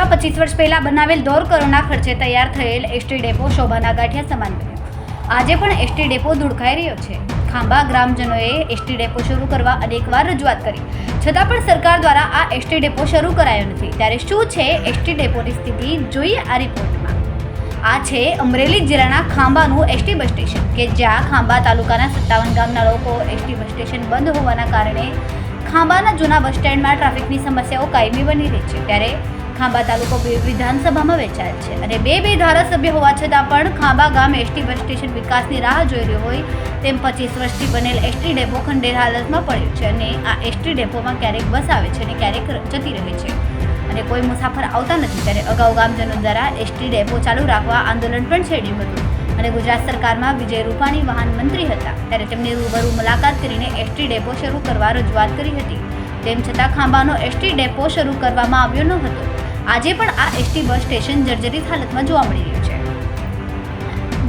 શહેરમાં પચીસ વર્ષ પહેલા બનાવેલ દોઢ કરોડના ખર્ચે તૈયાર થયેલ એસટી ડેપો શોભાના ગાંઠિયા સમાન બન્યો. આજે પણ એસટી ડેપો ધુડકાઈ રહ્યો છે. ખાંભા ગ્રામજનોએ એસટી ડેપો શરૂ કરવા અનેકવાર રજૂઆત કરી. છતાં પણ સરકાર દ્વારા આ એસટી ડેપો શરૂ કરાયો નથી. ત્યારે શું છે એસટી ડેપોની સ્થિતિ? જોઈએ આ રિપોર્ટમાં. આ છે અમરેલી જિલ્લાના ખાંભાનું એસટી બસ સ્ટેશન, કે જ્યાં ખાંભા તાલુકાના સત્તાવન ગામના લોકો એસટી બસ સ્ટેશન બંધ હોવાના કારણે ખાંભાના જૂના બસ સ્ટેન્ડમાં ટ્રાફિકની સમસ્યાઓ કાયમી બની રહી છે. ત્યારે ખાંભા તાલુકો વિધાનસભામાં વેચાયેલ છે. અને બે બે ધારાસભ્ય હોવા છતાં પણ ખાંભા ગામ એસટી બસ સ્ટેશન વિકાસની રાહ જોઈ રહ્યો હોય તેમ પચીસ વર્ષથી બનેલ એસટી ડેપો ખંડેર હાલતમાં પડ્યું છે અને આ એસટી ડેપોમાં ક્યારેક બસ આવે છે અને ક્યારેક જતી રહે છે. અને કોઈ મુસાફર આવતા નથી ત્યારે અગાઉ ગામજનો દ્વારા એસટી ડેપો ચાલુ રાખવા આંદોલન પણ છેડ્યું હતું. અને ગુજરાત સરકારમાં વિજય રૂપાણી વાહન મંત્રી હતા ત્યારે તેમની રૂબરૂ મુલાકાત કરીને એસટી ડેપો શરૂ કરવા રજૂઆત કરી હતી. તેમ છતાં ખાંબાનો એસટી ડેપો શરૂ કરવામાં આવ્યો ન હતો. આજે પણ આ એસટી બસ સ્ટેશન જર્જરિત હાલતમાં જોવા મળી રહ્યું છે.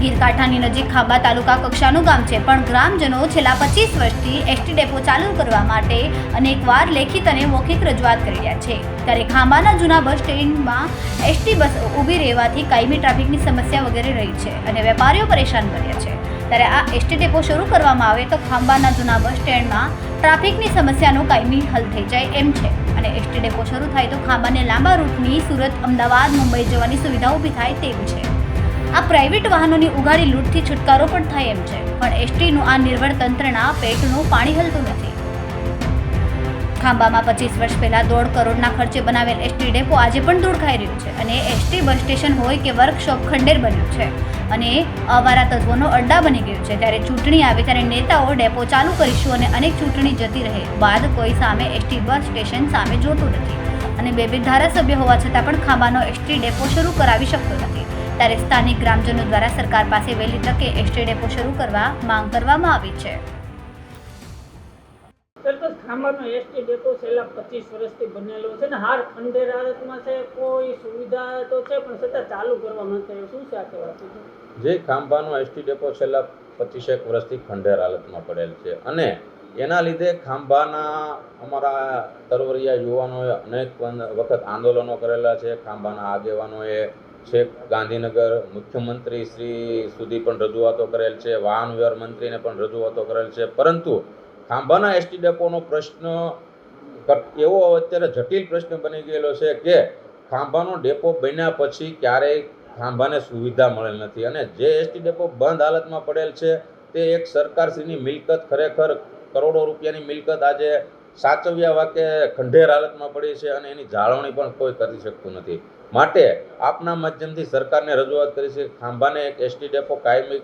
ગીરકાંઠાની નજીક ખાબા તાલુકા કક્ષાનું ગામ છે, પણ ગ્રામજનો છેલ્લા પચીસ વર્ષથી એસટી ડેપો ચાલુ કરવા માટે અનેકવાર લેખિત અને મૌખિક રજૂઆત કરી રહ્યા છે. ત્યારે ખાંબાના જૂના બસ સ્ટેન્ડમાં એસટી બસ ઊભી રહેવાથી કાયમી ટ્રાફિકની સમસ્યા વગેરે રહી છે અને વેપારીઓ પરેશાન કર્યા છે. ત્યારે આ એસટી ડેપો શરૂ કરવામાં આવે તો ખાંબાના જૂના બસ સ્ટેન્ડમાં ટ્રાફિકની સમસ્યાનો કાયમી હલ થઈ જાય એમ છે. અને એસટી ડેપો શરૂ થાય તો ખાંભાને લાંબા રૂટની સુરત, અમદાવાદ, મુંબઈ જવાની સુવિધા ઊભી થાય તેમ છે. આ પ્રાઇવેટ વાહનોની ઉઘાડી લૂંટથી છુટકારો પણ થાય એમ છે. પણ એસટીનું આ નિર્ભર તંત્રના પેટનું પાણી હલતું નથી. ખાંભામાં પચીસ વર્ષ પહેલાં દોઢ કરોડના ખર્ચે બનાવેલ એસટી ડેપો આજે પણ ધૂળખાઈ રહ્યું છે. અને એસટી બસ સ્ટેશન હોય કે વર્કશોપ ખંડેર બન્યું છે. અને અવારા તત્વોનો અડ્ડા બની ગયું છે. ત્યારે ચૂંટણી આવે ત્યારે નેતાઓ ડેપો ચાલુ કરીશું અને અનેક ચૂંટણી જતી રહે. બાદ કોઈ સામે એસટી બસ સ્ટેશન સામે જોતું નથી. અને બે બે ધારાસભ્ય હોવા છતાં પણ ખાંબાનો એસટી ડેપો શરૂ કરાવી શકતો નથી. ત્યારે સ્થાનિક ગ્રામજનો દ્વારા સરકાર પાસે વહેલી તકે એસટી ડેપો શરૂ કરવા માંગ કરવામાં આવી છે. ખાંભાનો એસટી ડેપો છેલ્લા પચીસ વર્ષથી બનેલો છે ને હાર ખંડેર હાલતમાં છે, કોઈ સુવિધા તો છે, પણ છતાં ચાલુ કરવા નથી શું છે આ કહેવાતું જે ખાંભાનો એસટી ડેપો છેલ્લા પચીસેક વર્ષથી ખંડેર હાલતમાં પડેલ છે. અને એના લીધે ખાંભાના અમારા તરવરિયા યુવાનોએ અનેક વખત આંદોલનો કરેલા છે. ખાંભાના આગેવાનોએ છેક ગાંધીનગર મુખ્યમંત્રી શ્રી સુધી પણ રજૂઆતો કરેલ છે. વાહન વ્યવહાર મંત્રીને પણ રજૂઆતો કરેલ છે. પરંતુ ખાંભાના એસટી ડેપોનો પ્રશ્ન એવો અત્યારે જટિલ પ્રશ્ન બની ગયેલો છે કે ખાંભાનો ડેપો બન્યા પછી ક્યારેય ખાંભાને સુવિધા મળેલ નથી. અને જે એસટી ડેપો બંધ હાલતમાં પડેલ છે, તે એક સરકારશ્રીની મિલકત ખરેખર કરોડો રૂપિયાની મિલકત આજે સાચવ્યા વાકે ખંડેર હાલતમાં પડી છે અને એની જાળવણી પણ કોઈ કરી શકતું નથી. માટે આપના માધ્યમથી સરકારને રજૂઆત કરી છે, ખાંભાને એક એસટી ડેપો કાયમી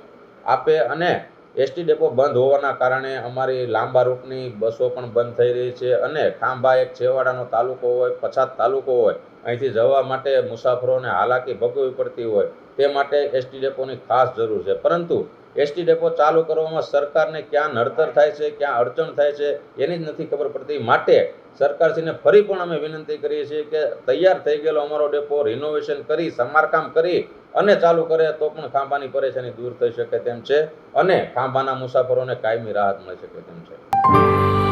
આપે અને એસટી ડેપો બંધ હોવાના કારણે અમારી લાંબા રૂટની બસો પણ બંધ થઈ રહી છે અને ખાંભા એક છેવાડાનો તાલુકો હોય, પછાત તાલુકો હોય, અહીંથી જવા માટે મુસાફરોને હાલાકી ભોગવવી પડતી હોય, તે માટે એસટી ડેપોની ખાસ જરૂર છે. પરંતુ એસટી ડેપો ચાલુ કરવામાં સરકારને ક્યાં નડતર થાય છે, ક્યાં અડચણ થાય છે, એની જ નથી ખબર પડતી. માટે સરકારશ્રીને ફરી પણ અમે વિનંતી કરીએ છીએ કે તૈયાર થઈ ગયેલો અમારો ડેપો રિનોવેશન કરી, સમારકામ કરી અને ચાલુ કરે તો પણ ખાંભાની પરેશાની દૂર થઈ શકે તેમ છે અને ખાંભાના મુસાફરોને કાયમી રાહત મળી શકે તેમ છે.